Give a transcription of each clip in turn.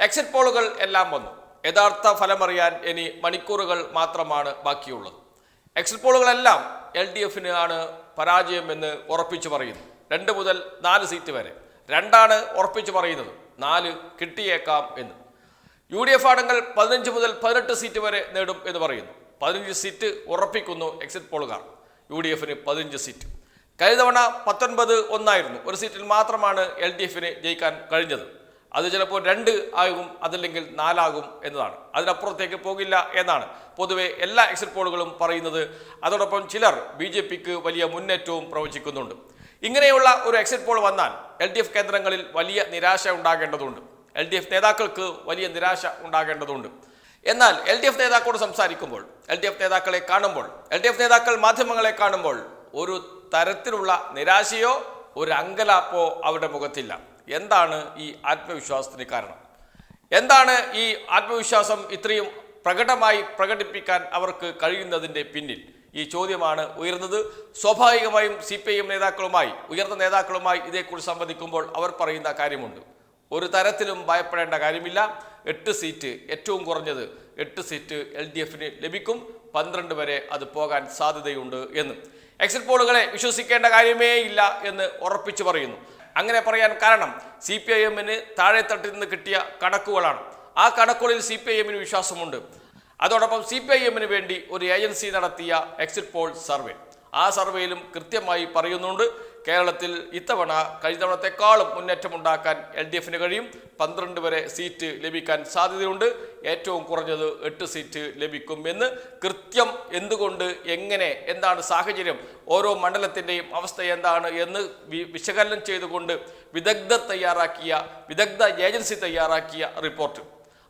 Exit പോളുകൾ എല്ലാം വന്നു. യഥാർത്ഥ ഫലമറിയാൻ ഇനി മണിക്കൂറുകൾ മാത്രമാണ് ബാക്കിയുള്ളത്. എക്സിറ്റ് പോളുകളെല്ലാം എൽ ഡി എഫിന് ആണ് ഉറപ്പിച്ചു പറയുന്നു. രണ്ട് മുതൽ നാല് സീറ്റ് വരെ. രണ്ടാണ് ഉറപ്പിച്ചു പറയുന്നത്. നാല് കിട്ടിയേക്കാം എന്ന്. യു ഡി എഫ് ആണെങ്കിൽ പതിനഞ്ച് മുതൽ പതിനെട്ട് സീറ്റ് വരെ നേടും എന്ന് പറയുന്നു. പതിനഞ്ച് സീറ്റ് ഉറപ്പിക്കുന്നു എക്സിറ്റ് പോളുകാർ യു ഡി എഫിന് പതിനഞ്ച് സീറ്റ് കഴിഞ്ഞ തവണ പത്തൊൻപത് ഒന്നായിരുന്നു. ഒരു സീറ്റിൽ മാത്രമാണ് എൽ ഡി എഫിന് ജയിക്കാൻ കഴിഞ്ഞത്. അത് ചിലപ്പോൾ രണ്ട് ആകും അതല്ലെങ്കിൽ നാലാകും എന്നതാണ്. അതിനപ്പുറത്തേക്ക് പോകില്ല എന്നാണ്. പൊതുവെ എല്ലാ എക്സിറ്റ് പോളുകളും പറയുന്നത്. അതോടൊപ്പം ചിലർ ബി ജെ പിക്ക് വലിയ മുന്നേറ്റവും പ്രവചിക്കുന്നുണ്ട്. ഇങ്ങനെയുള്ള ഒരു എക്സിറ്റ് പോൾ വന്നാൽ എൽ ഡി എഫ് കേന്ദ്രങ്ങളിൽ വലിയ നിരാശ ഉണ്ടാകേണ്ടതുണ്ട്. എൽ ഡി എഫ് നേതാക്കൾക്ക് വലിയ നിരാശ ഉണ്ടാകേണ്ടതുണ്ട്. എന്നാൽ എൽ ഡി എഫ് നേതാക്കളോട് സംസാരിക്കുമ്പോൾ എൽ ഡി എഫ് നേതാക്കളെ കാണുമ്പോൾ എൽ ഡി എഫ് നേതാക്കൾ മാധ്യമങ്ങളെ കാണുമ്പോൾ ഒരു തരത്തിലുള്ള നിരാശയോ ഒരു അങ്കലാപ്പോ അവരുടെ മുഖത്തില്ല. എന്താണ് ഈ ആത്മവിശ്വാസത്തിന് കാരണം? എന്താണ് ഈ ആത്മവിശ്വാസം ഇത്രയും പ്രകടമായി പ്രകടിപ്പിക്കാൻ അവർക്ക് കഴിയുന്നതിന്റെ പിന്നിൽ? ഈ ചോദ്യമാണ് ഉയർന്നത്. സ്വാഭാവികമായും സി പി ഐ എം നേതാക്കളുമായി ഉയർന്ന നേതാക്കളുമായി ഇതേക്കുറിച്ച് സംവദിക്കുമ്പോൾ അവർ പറയുന്ന കാര്യമുണ്ട്. ഒരു തരത്തിലും ഭയപ്പെടേണ്ട കാര്യമില്ല. എട്ട് സീറ്റ് ഏറ്റവും കുറഞ്ഞത് എട്ട് സീറ്റ് എൽ ഡി എഫിന് ലഭിക്കും. പന്ത്രണ്ട് വരെ അത് പോകാൻ സാധ്യതയുണ്ട് എന്ന്. എക്സിറ്റ് പോളുകളെ വിശ്വസിക്കേണ്ട കാര്യമേ ഇല്ല എന്ന് ഉറപ്പിച്ചു പറയുന്നു. അങ്ങനെ പറയാൻ കാരണം സി പി ഐ എമ്മിന് താഴെത്തട്ടിൽ നിന്ന് കിട്ടിയ കണക്കുകളാണ്. ആ കണക്കുകളിൽ സി പി ഐ എമ്മിന് വിശ്വാസമുണ്ട്. അതോടൊപ്പം സി പി ഐ എമ്മിന് വേണ്ടി ഒരു ഏജൻസി നടത്തിയ എക്സിറ്റ് പോൾ സർവേ. ആ സർവേയിലും കൃത്യമായി പറയുന്നുണ്ട് കേരളത്തിൽ ഇത്തവണ കഴിഞ്ഞ തവണത്തെക്കാളും മുന്നേറ്റമുണ്ടാക്കാൻ എൽ ഡി എഫിന് കഴിയും. പന്ത്രണ്ട് വരെ സീറ്റ് ലഭിക്കാൻ സാധ്യതയുണ്ട്. ഏറ്റവും കുറഞ്ഞത് എട്ട് സീറ്റ് ലഭിക്കും എന്ന് കൃത്യം എന്തുകൊണ്ട് എങ്ങനെ എന്താണ് സാഹചര്യം ഓരോ മണ്ഡലത്തിന്റെയും അവസ്ഥ എന്താണ് എന്ന് വിശകലനം ചെയ്തുകൊണ്ട് വിദഗ്ധർ തയ്യാറാക്കിയ വിദഗ്ധ ഏജൻസി തയ്യാറാക്കിയ റിപ്പോർട്ട്.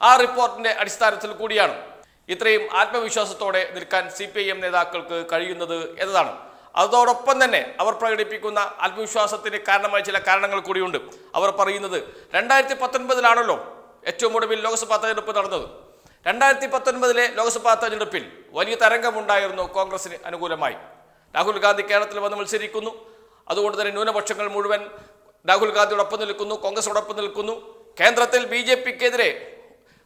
ആ റിപ്പോർട്ടിന്റെ അടിസ്ഥാനത്തിൽ കൂടിയാണ് ഇത്രയും ആത്മവിശ്വാസത്തോടെ നിൽക്കാൻ സി പി ഐ എം നേതാക്കൾക്ക് കഴിയുന്നത് എന്നതാണ്. അതോടൊപ്പം തന്നെ അവർ പ്രകടിപ്പിക്കുന്ന ആത്മവിശ്വാസത്തിന് കാരണമായ ചില കാരണങ്ങൾ കൂടിയുണ്ട്. അവർ പറയുന്നത് രണ്ടായിരത്തി പത്തൊൻപതിലാണല്ലോ ഏറ്റവും ഒടുവിൽ ലോക്സഭാ തെരഞ്ഞെടുപ്പ് നടന്നത്. രണ്ടായിരത്തി പത്തൊൻപതിലെ ലോക്സഭാ തെരഞ്ഞെടുപ്പിൽ വലിയ തരംഗമുണ്ടായിരുന്നു കോൺഗ്രസിന് അനുകൂലമായി. രാഹുൽ ഗാന്ധി കേരളത്തിൽ വന്ന് മത്സരിക്കുന്നു. അതുകൊണ്ട് തന്നെ ന്യൂനപക്ഷങ്ങൾ മുഴുവൻ രാഹുൽ ഗാന്ധിയോടൊപ്പം നിൽക്കുന്നു കോൺഗ്രസോടൊപ്പം നിൽക്കുന്നു. കേന്ദ്രത്തിൽ ബി ജെ പിക്കെതിരെ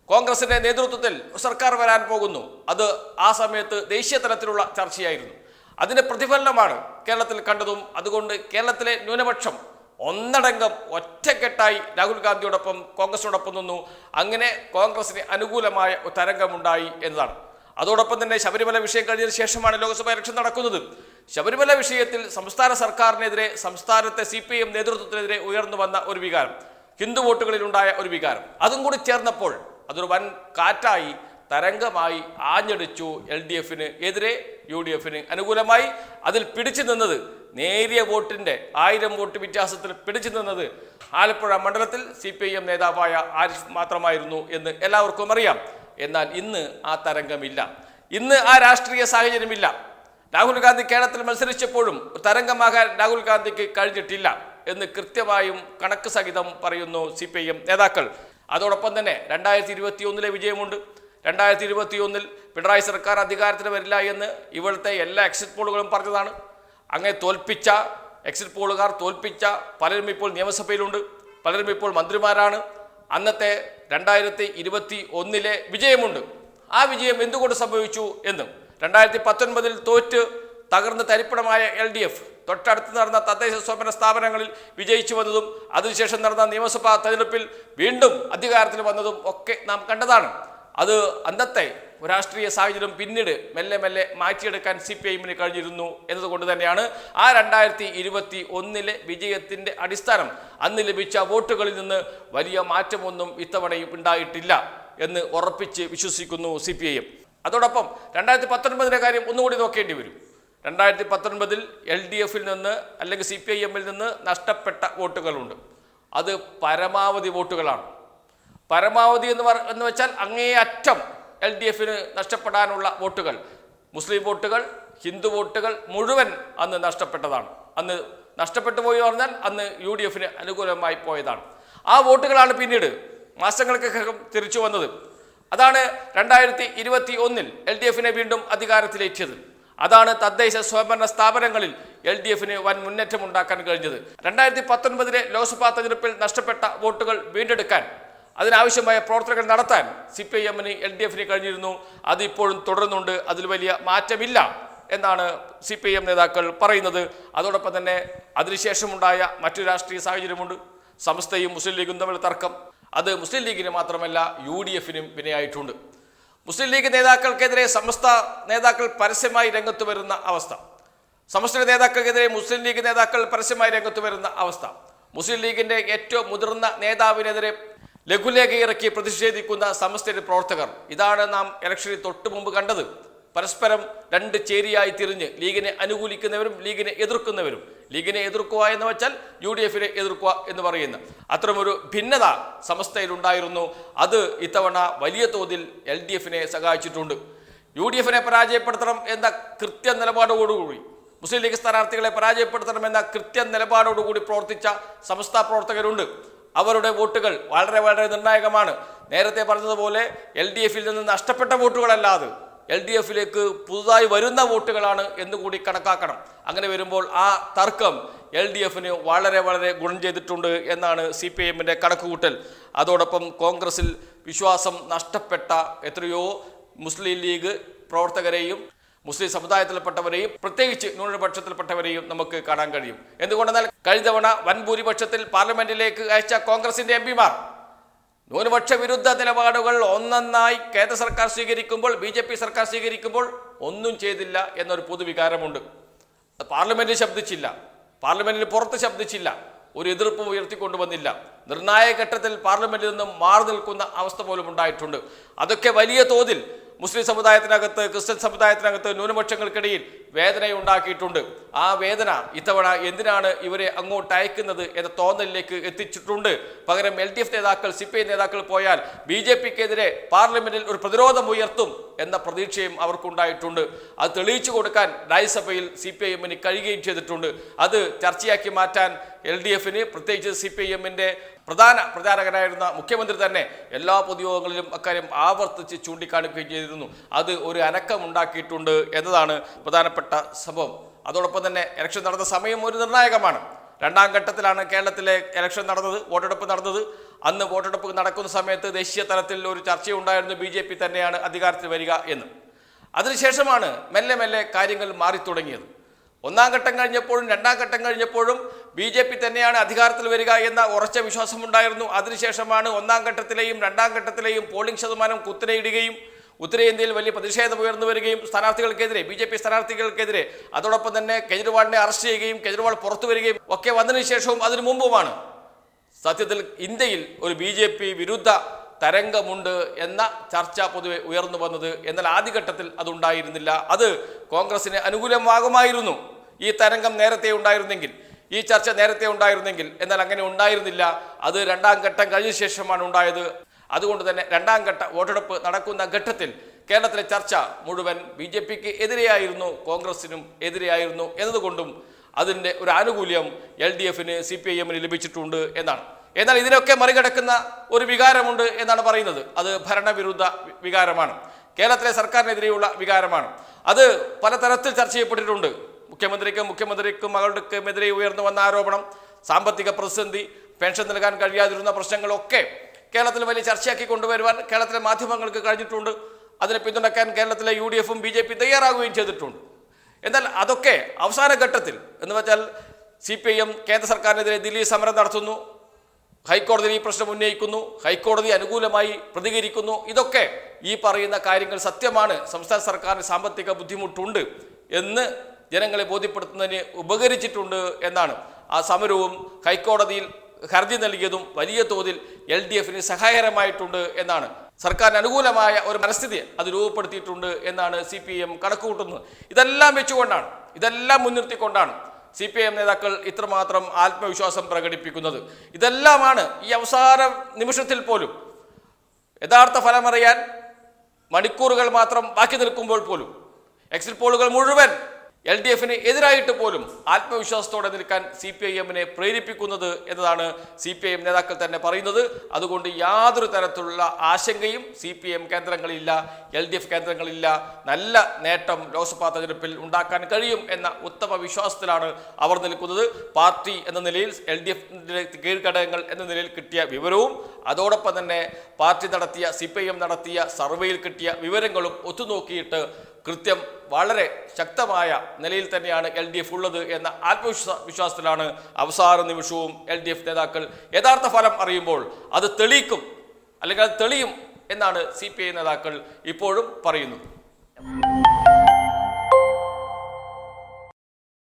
കോൺഗ്രസിന്റെ നേതൃത്വത്തിൽ സർക്കാർ വരാൻ പോകുന്നു. അത് ആ സമയത്ത് ദേശീയ തലത്തിലുള്ള ചർച്ചയായിരുന്നു. അതിന്റെ പ്രതിഫലനമാണ് കേരളത്തിൽ കണ്ടതും. അതുകൊണ്ട് കേരളത്തിലെ ന്യൂനപക്ഷം ഒന്നടങ്കം ഒറ്റക്കെട്ടായി രാഹുൽ ഗാന്ധിയോടൊപ്പം കോൺഗ്രസിനോടൊപ്പം നിന്നു. അങ്ങനെ കോൺഗ്രസിന് അനുകൂലമായ തരംഗമുണ്ടായി എന്നതാണ്. അതോടൊപ്പം തന്നെ ശബരിമല വിഷയം കഴിഞ്ഞതിന് ശേഷമാണ് ലോക്സഭാ ഇലക്ഷൻ നടക്കുന്നത്. ശബരിമല വിഷയത്തിൽ സംസ്ഥാന സർക്കാരിനെതിരെ സംസ്ഥാനത്തെ സി പി എം നേതൃത്വത്തിനെതിരെ ഉയർന്നു വന്ന ഒരു വികാരം ഹിന്ദു വോട്ടുകളിലുണ്ടായ ഒരു വികാരം. അതും കൂടി ചേർന്നപ്പോൾ അതൊരു വൻ കാറ്റായി തരംഗമായി ആഞ്ഞടിച്ചു എൽ ഡി എഫിന്. എതിരെ യു ഡി എഫിന് അനുകൂലമായി അതിൽ പിടിച്ചു നിന്നത് നേരിയ വോട്ടിന്റെ ആയിരം വോട്ട് വ്യത്യാസത്തിൽ പിടിച്ചു നിന്നത് ആലപ്പുഴ മണ്ഡലത്തിൽ സി പി ഐ എം നേതാവായ ആരിഫ് മാത്രമായിരുന്നു എന്ന് എല്ലാവർക്കും അറിയാം. എന്നാൽ ഇന്ന് ആ തരംഗമില്ല. ഇന്ന് ആ രാഷ്ട്രീയ സാഹചര്യമില്ല. രാഹുൽ ഗാന്ധി കേരളത്തിൽ മത്സരിച്ചപ്പോഴും തരംഗമാകാൻ രാഹുൽ ഗാന്ധിക്ക് കഴിഞ്ഞിട്ടില്ല എന്ന് കൃത്യമായും കണക്ക് സഹിതം പറയുന്നു സി പി ഐ എം നേതാക്കൾ. അതോടൊപ്പം തന്നെ രണ്ടായിരത്തി ഇരുപത്തി ഒന്നിലെ വിജയമുണ്ട്. രണ്ടായിരത്തി ഇരുപത്തി ഒന്നിൽ പിണറായി സർക്കാർ അധികാരത്തിന് വരില്ല എന്ന് ഇവിടുത്തെ എല്ലാ എക്സിറ്റ് പോളുകളും പറഞ്ഞതാണ്. അങ്ങനെ തോൽപ്പിച്ച എക്സിറ്റ് പോളുകാർ തോൽപ്പിച്ച പലരും ഇപ്പോൾ നിയമസഭയിലുണ്ട് പലരും ഇപ്പോൾ മന്ത്രിമാരാണ്. അന്നത്തെ രണ്ടായിരത്തി ഇരുപത്തി ഒന്നിലെ വിജയമുണ്ട്. ആ വിജയം എന്തുകൊണ്ട് സംഭവിച്ചു എന്ന് രണ്ടായിരത്തി പത്തൊൻപതിൽ തോറ്റ് തകർന്ന് തരിപ്പണമായ എൽ ഡി എഫ് തൊട്ടടുത്ത് നടന്ന തദ്ദേശ സ്വയംഭരണ സ്ഥാപനങ്ങളിൽ വിജയിച്ചു വന്നതും അതിനുശേഷം നടന്ന നിയമസഭാ തെരഞ്ഞെടുപ്പിൽ വീണ്ടും അധികാരത്തിൽ വന്നതും ഒക്കെ നാം കണ്ടതാണ്. അത് അന്നത്തെ രാഷ്ട്രീയ സാഹചര്യം പിന്നീട് മെല്ലെ മെല്ലെ മാറ്റിയെടുക്കാൻ സി പി ഐഎമ്മിന് കഴിഞ്ഞിരുന്നു എന്നതുകൊണ്ട് തന്നെയാണ് ആ രണ്ടായിരത്തി ഇരുപത്തി ഒന്നിലെ വിജയത്തിന്റെ അടിസ്ഥാനം അന്ന് ലഭിച്ച വോട്ടുകളിൽ നിന്ന് വലിയ മാറ്റമൊന്നും ഇത്തവണയും ഉണ്ടായിട്ടില്ല എന്ന് ഉറപ്പിച്ച് വിശ്വസിക്കുന്നു സി പി ഐ അതോടൊപ്പം രണ്ടായിരത്തി പത്തൊൻപതിന്റെ കാര്യം ഒന്നുകൂടി നോക്കേണ്ടി വരും. രണ്ടായിരത്തി പത്തൊൻപതിൽ എൽ ഡി എഫിൽ നിന്ന് അല്ലെങ്കിൽ സി പി ഐ എമ്മിൽ നിന്ന് നഷ്ടപ്പെട്ട വോട്ടുകളുണ്ട്. അത് പരമാവധി വോട്ടുകളാണ്. പരമാവധി എന്ന് എന്ന് വെച്ചാൽ അങ്ങേയറ്റം എൽ ഡി എഫിന് നഷ്ടപ്പെടാനുള്ള വോട്ടുകൾ. മുസ്ലിം വോട്ടുകൾ ഹിന്ദു വോട്ടുകൾ മുഴുവൻ അന്ന് നഷ്ടപ്പെട്ടതാണ്. അന്ന് നഷ്ടപ്പെട്ടു പോയി പറഞ്ഞാൽ അന്ന് യു ഡി എഫിന് അനുകൂലമായി പോയതാണ്. ആ വോട്ടുകളാണ് പിന്നീട് മാസങ്ങൾക്കകം തിരിച്ചു വന്നത്. അതാണ് രണ്ടായിരത്തി ഇരുപത്തി ഒന്നിൽ എൽ ഡി എഫിനെ വീണ്ടും അധികാരത്തിലേറ്റിയത്. അതാണ് തദ്ദേശ സ്വയംഭരണ സ്ഥാപനങ്ങളിൽ എൽ ഡി എഫിന് വൻ മുന്നേറ്റം ഉണ്ടാക്കാൻ കഴിഞ്ഞത്. രണ്ടായിരത്തി പത്തൊൻപതിലെ ലോക്സഭാ തെരഞ്ഞെടുപ്പിൽ നഷ്ടപ്പെട്ട വോട്ടുകൾ വീണ്ടെടുക്കാൻ അതിനാവശ്യമായ പ്രവർത്തനങ്ങൾ നടത്താൻ സി പി ഐ എമ്മിന് എൽ ഡി എഫിന് കഴിഞ്ഞിരുന്നു. അതിപ്പോഴും തുടരുന്നുണ്ട്. അതിൽ വലിയ മാറ്റമില്ല എന്നാണ് സി പി ഐ എം നേതാക്കൾ പറയുന്നത്. അതോടൊപ്പം തന്നെ അതിനുശേഷമുണ്ടായ മറ്റു രാഷ്ട്രീയ സാഹചര്യമുണ്ട്. സംസ്ഥയും മുസ്ലിം ലീഗും തമ്മിൽ തർക്കം. അത് മുസ്ലിം ലീഗിന് മാത്രമല്ല യു ഡി എഫിനും വിനയായിട്ടുണ്ട് മുസ്ലിം ലീഗ് നേതാക്കൾക്കെതിരെ സമസ്ത നേതാക്കൾ പരസ്യമായി രംഗത്ത് വരുന്ന അവസ്ഥ. സമസ്ത നേതാക്കൾക്കെതിരെ മുസ്ലിം ലീഗ് നേതാക്കൾ പരസ്യമായി രംഗത്ത് വരുന്ന അവസ്ഥ. മുസ്ലിം ലീഗിന്റെ ഏറ്റവും മുതിർന്ന നേതാവിനെതിരെ ലഘുലേഖ ഇറക്കി പ്രതിഷേധിക്കുന്ന സമസ്തയുടെ പ്രവർത്തകർ. ഇതാണ് നാം ഇലക്ഷനിൽ തൊട്ടു മുമ്പ് കണ്ടത്. പരസ്പരം രണ്ട് ചേരിയായി തിരിഞ്ഞ് ലീഗിനെ അനുകൂലിക്കുന്നവരും ലീഗിനെ എതിർക്കുന്നവരും. ലീഗിനെ എതിർക്കുക എന്ന് വെച്ചാൽ യു ഡി എഫിനെ എതിർക്കുക എന്ന് പറയുന്ന. അത്തരമൊരു ഭിന്നത സമസ്തയിലുണ്ടായിരുന്നു. അത് ഇത്തവണ വലിയ തോതിൽ എൽ ഡി എഫിനെ സഹായിച്ചിട്ടുണ്ട്. യു ഡി എഫിനെ പരാജയപ്പെടുത്തണം എന്ന കൃത്യ നിലപാടോടുകൂടി മുസ്ലിം ലീഗ് സ്ഥാനാർത്ഥികളെ പരാജയപ്പെടുത്തണമെന്ന കൃത്യ നിലപാടോടുകൂടി പ്രവർത്തിച്ച സമസ്ത പ്രവർത്തകരുണ്ട്. അവരുടെ വോട്ടുകൾ വളരെ വളരെ നിർണായകമാണ്. നേരത്തെ പറഞ്ഞതുപോലെ എൽ ഡി എഫിൽ നിന്ന് നഷ്ടപ്പെട്ട വോട്ടുകളല്ലാതെ എൽ ഡി എഫിലേക്ക് പുതുതായി വരുന്ന വോട്ടുകളാണ് എന്നുകൂടി കണക്കാക്കണം. അങ്ങനെ വരുമ്പോൾ ആ തർക്കം എൽ ഡി എഫിന് വളരെ വളരെ ഗുണം ചെയ്തിട്ടുണ്ട് എന്നാണ് സി പി എമ്മിന്റെ കണക്കുകൂട്ടൽ. അതോടൊപ്പം കോൺഗ്രസിൽ വിശ്വാസം നഷ്ടപ്പെട്ട എത്രയോ മുസ്ലിം ലീഗ് പ്രവർത്തകരെയും മുസ്ലിം സമുദായത്തിൽപ്പെട്ടവരെയും പ്രത്യേകിച്ച് ന്യൂനപക്ഷത്തിൽപ്പെട്ടവരെയും നമുക്ക് കാണാൻ കഴിയും. എന്തുകൊണ്ടെന്നാൽ കഴിഞ്ഞ തവണ വൻ ഭൂരിപക്ഷത്തിൽ പാർലമെന്റിലേക്ക് അയച്ച കോൺഗ്രസിന്റെ എം പിമാർ ന്യൂനപക്ഷ വിരുദ്ധ നിലപാടുകൾ ഒന്നൊന്നായി കേന്ദ്ര സർക്കാർ സ്വീകരിക്കുമ്പോൾ ബി ജെ പി സർക്കാർ സ്വീകരിക്കുമ്പോൾ ഒന്നും ചെയ്തില്ല എന്നൊരു പൊതുവികാരമുണ്ട്. പാർലമെന്റിൽ ശബ്ദിച്ചില്ല. പാർലമെന്റിന് പുറത്ത് ശബ്ദിച്ചില്ല. ഒരു എതിർപ്പ് ഉയർത്തിക്കൊണ്ടുവന്നില്ല. നിർണായക ഘട്ടത്തിൽ പാർലമെന്റിൽ നിന്നും മാറി നിൽക്കുന്ന അവസ്ഥ പോലും ഉണ്ടായിട്ടുണ്ട്. അതൊക്കെ വലിയ തോതിൽ മുസ്ലിം സമുദായത്തിനകത്ത് ക്രിസ്ത്യൻ സമുദായത്തിനകത്ത് ന്യൂനപക്ഷങ്ങൾക്കിടയിൽ വേദനയുണ്ടാക്കിയിട്ടുണ്ട്. ആ വേദന ഇത്തവണ എന്തിനാണ് ഇവരെ അങ്ങോട്ട് അയക്കുന്നത് എന്ന തോന്നലിലേക്ക് എത്തിച്ചിട്ടുണ്ട്. പകരം എൽ ഡി എഫ് നേതാക്കൾ സി പി ഐ നേതാക്കൾ പോയാൽ ബി ജെ പിക്കെതിരെ പാർലമെന്റിൽ ഒരു പ്രതിരോധം ഉയർത്തും എന്ന പ്രതീക്ഷയും അവർക്കുണ്ടായിട്ടുണ്ട്. അത് തെളിയിച്ചു കൊടുക്കാൻ രാജ്യസഭയിൽ സി പി ഐ എമ്മിന് കഴിയുകയും ചെയ്തിട്ടുണ്ട്. അത് ചർച്ചയാക്കി മാറ്റാൻ എൽ ഡി എഫിന് പ്രത്യേകിച്ച് സി പി ഐ എമ്മിന്റെ പ്രധാന പ്രചാരകനായിരുന്ന മുഖ്യമന്ത്രി തന്നെ എല്ലാ പൊതുയോഗങ്ങളിലും അക്കാര്യം ആവർത്തിച്ച് ചൂണ്ടിക്കാണിക്കുകയും ചെയ്തിരുന്നു. അത് ഒരു അനക്കം ഉണ്ടാക്കിയിട്ടുണ്ട് എന്നതാണ് പ്രധാനപ്പെട്ട സംഭവം. അതോടൊപ്പം തന്നെ ഇലക്ഷൻ നടന്ന സമയം ഒരു നിർണായകമാണ്. രണ്ടാം ഘട്ടത്തിലാണ് കേരളത്തിലെ ഇലക്ഷൻ നടന്നത് വോട്ടെടുപ്പ് നടന്നത്. അന്ന് വോട്ടെടുപ്പ് നടക്കുന്ന സമയത്ത് ദേശീയ തലത്തിൽ ഒരു ചർച്ചയുണ്ടായിരുന്നു. ബി ജെ പി തന്നെയാണ് അധികാരത്തിൽ വരിക എന്ന്. അതിനുശേഷമാണ് മെല്ലെ മെല്ലെ കാര്യങ്ങൾ മാറി തുടങ്ങിയത് ഒന്നാം ഘട്ടം കഴിഞ്ഞപ്പോഴും രണ്ടാം ഘട്ടം കഴിഞ്ഞപ്പോഴും ബി ജെ പി തന്നെയാണ് അധികാരത്തിൽ വരിക എന്ന ഉറച്ച വിശ്വാസമുണ്ടായിരുന്നു. അതിനുശേഷമാണ് ഒന്നാം ഘട്ടത്തിലെയും രണ്ടാം ഘട്ടത്തിലെയും പോളിംഗ് ശതമാനം കുത്തനെയിടുകയും ഉത്തരേന്ത്യയിൽ വലിയ പ്രതിഷേധം ഉയർന്നു വരികയും സ്ഥാനാർത്ഥികൾക്കെതിരെ ബി ജെ പി സ്ഥാനാർത്ഥികൾക്കെതിരെ അതോടൊപ്പം തന്നെ കെജ്രിവാളിനെ അറസ്റ്റ് ചെയ്യുകയും കെജ്രിവാൾ പുറത്തു വരികയും ഒക്കെ വന്നതിന് ശേഷവും അതിനു മുമ്പുമാണ് സത്യത്തിൽ ഇന്ത്യയിൽ ഒരു ബി ജെ പി വിരുദ്ധ തരംഗമുണ്ട് എന്ന ചർച്ച പൊതുവെ ഉയർന്നു വന്നത് എന്നാൽ ആദ്യഘട്ടത്തിൽ അതുണ്ടായിരുന്നില്ല. അത് കോൺഗ്രസിന് അനുകൂലമാകുമായിരുന്നു. ഈ തരംഗം നേരത്തെ ഉണ്ടായിരുന്നെങ്കിൽ ഈ ചർച്ച നേരത്തെ ഉണ്ടായിരുന്നെങ്കിൽ എന്നാൽ അങ്ങനെ ഉണ്ടായിരുന്നില്ല. അത് രണ്ടാം ഘട്ടം കഴിഞ്ഞ ശേഷമാണ് ഉണ്ടായത്. അതുകൊണ്ട് തന്നെ രണ്ടാം ഘട്ട വോട്ടെടുപ്പ് നടക്കുന്ന ഘട്ടത്തിൽ കേരളത്തിലെ ചർച്ച മുഴുവൻ ബി ജെ പിക്ക് എതിരെയായിരുന്നു കോൺഗ്രസിനും എതിരെയായിരുന്നു എന്നതുകൊണ്ടും അതിന്റെ ഒരു ആനുകൂല്യം എൽ ഡി എഫിന് സി പി ഐ എമ്മിന് ലഭിച്ചിട്ടുണ്ട് എന്നാണ്. എന്നാൽ ഇതിനൊക്കെ മറികടക്കുന്ന ഒരു വികാരമുണ്ട് എന്നാണ് പറയുന്നത്. അത് ഭരണവിരുദ്ധ വികാരമാണ്. കേരളത്തിലെ സർക്കാരിനെതിരെയുള്ള വികാരമാണ്. അത് പലതരത്തിൽ ചർച്ച ചെയ്യപ്പെട്ടിട്ടുണ്ട്. മുഖ്യമന്ത്രിക്കും മുഖ്യമന്ത്രിക്കും മകളുടെക്കുമെതിരെ ഉയർന്നു വന്ന ആരോപണം സാമ്പത്തിക പ്രതിസന്ധി പെൻഷൻ നൽകാൻ കഴിയാതിരുന്ന പ്രശ്നങ്ങളൊക്കെ കേരളത്തിൽ വലിയ ചർച്ചയാക്കി കൊണ്ടുവരുവാൻ കേരളത്തിലെ മാധ്യമങ്ങൾക്ക് കഴിഞ്ഞിട്ടുണ്ട്. അതിനെ പിന്തുണയ്ക്കാൻ കേരളത്തിലെ യു ഡി എഫും ബി ജെ പി തയ്യാറാകുകയും ചെയ്തിട്ടുണ്ട്. എന്നാൽ അതൊക്കെ അവസാന ഘട്ടത്തിൽ എന്ന് വെച്ചാൽ സി പി ഐ എം കേന്ദ്ര സർക്കാരിനെതിരെ ദില്ലി സമരം നടത്തുന്നു. ഹൈക്കോടതിയിൽ ഈ പ്രശ്നം ഉന്നയിക്കുന്നു. ഹൈക്കോടതി അനുകൂലമായി പ്രതികരിക്കുന്നു. ഇതൊക്കെ ഈ പറയുന്ന കാര്യങ്ങൾ സത്യമാണ്. സംസ്ഥാന സർക്കാരിന് സാമ്പത്തിക ബുദ്ധിമുട്ടുണ്ട് എന്ന് ജനങ്ങളെ ബോധ്യപ്പെടുത്തുന്നതിന് ഉപകരിച്ചിട്ടുണ്ട് എന്നാണ് ആ സമരവും ഹൈക്കോടതിയിൽ ഹർജി നൽകിയതും വലിയ തോതിൽ എൽ ഡി എഫിന് സഹായകരമായിട്ടുണ്ട് എന്നാണ്. സർക്കാരിന് അനുകൂലമായ ഒരു മനസ്ഥിതി അത് രൂപപ്പെടുത്തിയിട്ടുണ്ട് എന്നാണ് സി പി എം കണക്കുകൂട്ടുന്നത്. ഇതെല്ലാം വെച്ചുകൊണ്ടാണ് ഇതെല്ലാം മുൻനിർത്തിക്കൊണ്ടാണ് സി പി എം നേതാക്കൾ ഇത്രമാത്രം ആത്മവിശ്വാസം പ്രകടിപ്പിക്കുന്നത്. ഇതെല്ലാമാണ് ഈ അവസാന നിമിഷത്തിൽ പോലും യഥാർത്ഥ ഫലമറിയാൻ മണിക്കൂറുകൾ മാത്രം ബാക്കി നിൽക്കുമ്പോൾ പോലും എക്സിറ്റ് പോളുകൾ മുഴുവൻ എൽ ഡി എഫിന് എതിരായിട്ട് പോലും ആത്മവിശ്വാസത്തോടെ നിൽക്കാൻ സി പി ഐ എമ്മിനെ പ്രേരിപ്പിക്കുന്നത് എന്നതാണ് സി പി ഐ എം നേതാക്കൾ തന്നെ പറയുന്നത്. അതുകൊണ്ട് യാതൊരു തരത്തിലുള്ള ആശങ്കയും സി പി എം കേന്ദ്രങ്ങളില്ല എൽ ഡി എഫ് കേന്ദ്രങ്ങളില്ല നല്ല നേട്ടം ലോക്സഭാ തെരഞ്ഞെടുപ്പിൽ ഉണ്ടാക്കാൻ കഴിയും എന്ന ഉത്തമ വിശ്വാസത്തിലാണ് അവർ നിൽക്കുന്നത്. പാർട്ടി എന്ന നിലയിൽ എൽ ഡി എഫിന്റെ കീഴ്ഘടകങ്ങൾ എന്ന നിലയിൽ കിട്ടിയ വിവരവും അതോടൊപ്പം തന്നെ പാർട്ടി നടത്തിയ സി പി ഐ എം നടത്തിയ സർവേയിൽ കിട്ടിയ വിവരങ്ങളും ഒത്തുനോക്കിയിട്ട് കൃത്യം വളരെ ശക്തമായ നിലയിൽ തന്നെയാണ് എൽ ഡി എഫ് ഉള്ളത് എന്ന ആത്മവിശ്വാസ വിശ്വാസത്തിലാണ് അവസാന നിമിഷവും എൽ ഡി എഫ് നേതാക്കൾ യഥാർത്ഥ ഫലം അറിയുമ്പോൾ അത് തെളിയിക്കും. അല്ലെങ്കിൽ അത് തെളിയും എന്നാണ് സി പി ഐ നേതാക്കൾ ഇപ്പോഴും പറയുന്നത്